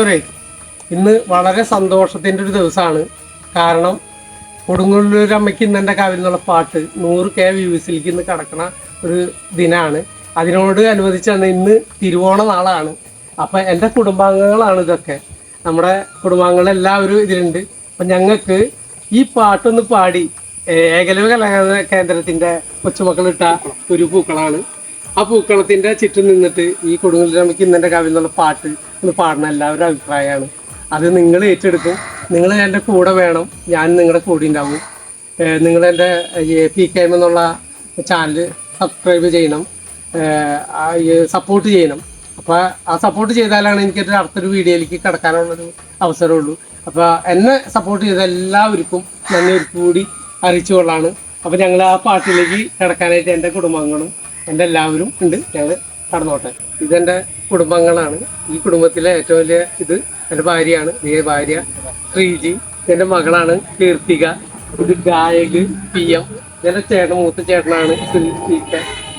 പ്രിയമുള്ളവരെ ഇന്ന് വളരെ സന്തോഷത്തിന്റെ ഒരു ദിവസമാണ്. കാരണം കൊടുങ്ങല്ലൂർ അമ്മയ്ക്ക് ഇന്ന് എന്റെ കാവിൽ നിന്നുള്ള പാട്ട് നൂറ് കെ വ്യൂസിലേക്ക് ഇന്ന് കിടക്കുന്ന ഒരു ദിനമാണ് അതിനോട് അനുവദിച്ചാണ് ഇന്ന് തിരുവോണ നാളാണ്. അപ്പം എന്റെ കുടുംബാംഗങ്ങളാണ് ഇതൊക്കെ. നമ്മുടെ കുടുംബാംഗങ്ങളെല്ലാവരും ഇതിലുണ്ട്. അപ്പം ഞങ്ങൾക്ക് ഈ പാട്ടൊന്ന് പാടി ഏകലവ കലാ കേന്ദ്രത്തിന്റെ കൊച്ചുമക്കളിട്ട ഒരു പൂക്കളാണ്. ആ പൂക്കളത്തിന്റെ ചുറ്റും നിന്നിട്ട് ഈ കൊടുങ്ങല്ലൂരമ്മയ്ക്ക് ഇന്നെന്റെ കവിൽ നിന്നുള്ള പാട്ട് ഒന്ന് പാടണം എല്ലാവരുടെ അഭിപ്രായമാണ്. അത് നിങ്ങൾ ഏറ്റെടുക്കും. നിങ്ങൾ എന്റെ കൂടെ വേണം. ഞാൻ നിങ്ങളുടെ കൂടെ ഉണ്ടാവും. നിങ്ങൾ എന്റെ പി കെ എം എന്നുള്ള ചാനൽ സബ്സ്ക്രൈബ് ചെയ്യണം. സപ്പോർട്ട് ചെയ്യണം. അപ്പോൾ ആ സപ്പോർട്ട് ചെയ്താലാണ് എനിക്കൊരു അടുത്തൊരു വീഡിയോയിലേക്ക് കിടക്കാനുള്ളൊരു അവസരമുള്ളൂ. അപ്പോൾ എന്നെ സപ്പോർട്ട് ചെയ്ത എല്ലാവർക്കും നന്ദി കൂടി അറിയിച്ചു കൊള്ളാണ് അപ്പോൾ ഞങ്ങൾ ആ പാട്ടിലേക്ക് കിടക്കാനായിട്ട് എന്റെ കുടുംബാംഗങ്ങളും എന്റെ എല്ലാവരും ഉണ്ട്. ഞങ്ങൾ കടന്നോട്ടെ ഇതെന്റെ കുടുംബങ്ങളാണ്. ഈ കുടുംബത്തിലെ ഏറ്റവും വലിയ ഇത് എന്റെ ഭാര്യയാണ്. ഈ ഭാര്യ ശ്രീജി. എന്റെ മകളാണ് കീർത്തിക. ഇത് ഗായക് പി എം. ഇതെന്റെ ചേട്ടൻ മൂത്ത ചേട്ടനാണ്.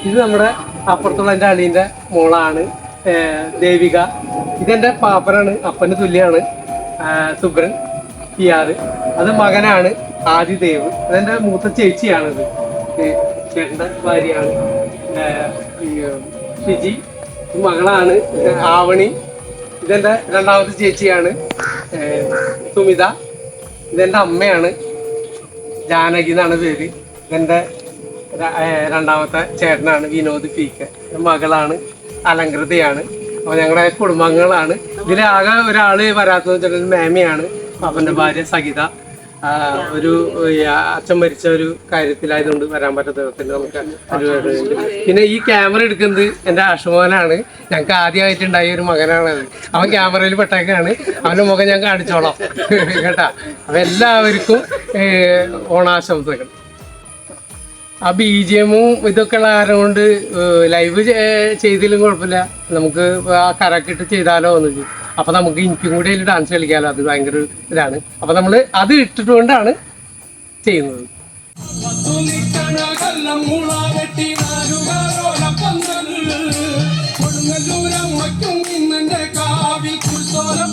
ഇത് നമ്മുടെ അപ്പുറത്തുള്ള എന്റെ അളീന്റെ മോളാണ് ദേവിക. ഇതെന്റെ പാപ്പനാണ് അപ്പന് തുല്യാണ് സുബ്രൻ പി ആർ അത് മകനാണ് ആദിദേവ്. അതെന്റെ മൂത്ത ചേച്ചിയാണിത്. ഇത് ചേട്ടന്റെ ഭാര്യയാണ്. ഷിജി മകളാണ് ആവണി ഇതെന്റെ രണ്ടാമത്തെ ചേച്ചിയാണ് സുമിത ഇതെന്റെ അമ്മയാണ് ജാനകി എന്നാണ് പേര് ഇതെന്റെ രണ്ടാമത്തെ ചേട്ടനാണ് വിനോദ് പി കെ. മകളാണ് അലങ്കൃതയാണ് അപ്പൊ ഞങ്ങളുടെ കുടുംബാംഗങ്ങളാണ്. ഇതിലാകെ ഒരാൾ വരാത്തത് മാമിയാണ് അവന്റെ ഭാര്യ സഹിത. ഒരു അച്ഛൻ മരിച്ച ഒരു കാര്യത്തിലായതുകൊണ്ട് വരാൻ പറ്റാത്ത നമുക്ക് ഇതുണ്ട്. പിന്നെ ഈ ക്യാമറ എടുക്കുന്നത് എന്റെ അഷുമോനാണ് ഞങ്ങൾക്ക് ആദ്യമായിട്ടുണ്ടായ ഒരു മകനാണത്. അവൻ ക്യാമറയിൽ പെട്ടേക്കാണ്. അവന്റെ മുഖം ഞാൻ കാണിച്ചോളാം. കേട്ടാ? അപ്പൊ എല്ലാവർക്കും ഓണാശംസകൾ. ആ ബി ജി എമ്മും ഇതൊക്കെ ഉള്ള കാരണം കൊണ്ട് ലൈവ് ചെയ്തിലും കുഴപ്പമില്ല. നമുക്ക് ആ കരക്കിട്ട് ചെയ്താലോ എന്ന് ചോദിച്ചു അപ്പൊ നമുക്ക് എനിക്കും കൂടി അതിൽ ഡാൻസ് കളിക്കാമല്ലോ അത് ഭയങ്കര ഇതാണ്. അപ്പോൾ നമ്മൾ അത് ഇട്ടിട്ടുകൊണ്ടാണ് ചെയ്യുന്നത്. ഇന്നെ കാവിൽ കുൽസോലം